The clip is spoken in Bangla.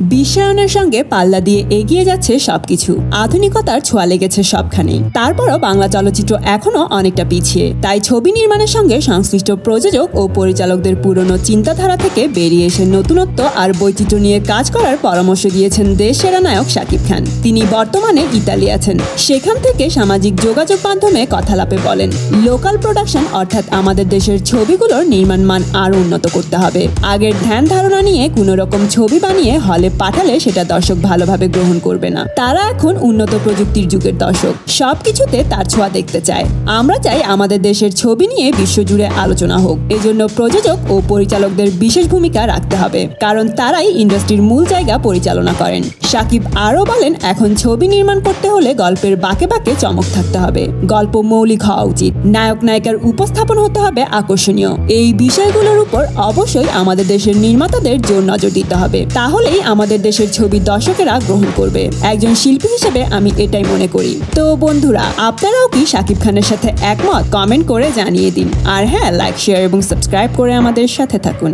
বিশ্বায়নের সঙ্গে পাল্লা দিয়ে এগিয়ে যাচ্ছে সবকিছু। আধুনিকতার ছোঁয়া লেগেছে সবখানেই তারপরও বাংলা চলচ্চিত্র এখনও অনেকটা পিছিয়ে। তাই ছবি নির্মাণের সঙ্গে সংশ্লিষ্ট প্রযোজক ও পরিচালকদের পুরনো চিন্তাধারা থেকে বেরিয়ে এসে নতুনত্ব আর বৈচিত্র্য নিয়ে কাজ করার পরামর্শ দিয়েছেন দেশ সেরা নায়ক শাকিব খান। তিনি বর্তমানে ইতালি আছেন। সেখান থেকে সামাজিক যোগাযোগ মাধ্যমে কথালাপে বলেন, লোকাল প্রোডাকশন অর্থাৎ আমাদের দেশের ছবিগুলোর নির্মাণ মান আরও উন্নত করতে হবে। আগের ধ্যান ধারণা নিয়ে কোনো রকম ছবি বানিয়ে হলে পাঠালে সেটা দর্শক ভালোভাবে গ্রহণ করবে না। তারা এখন উন্নত প্রযুক্তির যুগের দর্শক। সবকিছুতে তার ছোঁয়া দেখতে চায়। আমরা চাই আমাদের দেশের ছবি নিয়ে বিশ্বজুড়ে আলোচনা হোক। এজন্য প্রযোজক ও পরিচালকদের বিশেষ ভূমিকা রাখতে হবে। কারণ তারাই ইন্ডাস্ট্রির মূল জায়গা পরিচালনা করেন। সাকিব আরও বলেন, এখন ছবি নির্মাণ করতে হলে গল্পের বাঁকে বাঁকে চমক থাকতে হবে। গল্প মৌলিক হওয়া উচিত। নায়ক নায়িকার উপস্থাপন হতে হবে আকর্ষণীয়। এই বিষয়গুলোর উপর অবশ্যই আমাদের দেশের নির্মাতাদের জোর নজর দিতে হবে। তাহলেই আমাদের দেশের ছবি দর্শকেরা গ্রহণ করবে। একজন শিল্পী হিসেবে আমি এটাই মনে করি। তো বন্ধুরা, আপনারাও কি শাকিব খানের সাথে একমত? কমেন্ট করে জানিয়ে দিন। আর হ্যাঁ লাইক শেয়ার এবং সাবস্ক্রাইব করে আমাদের সাথে থাকুন।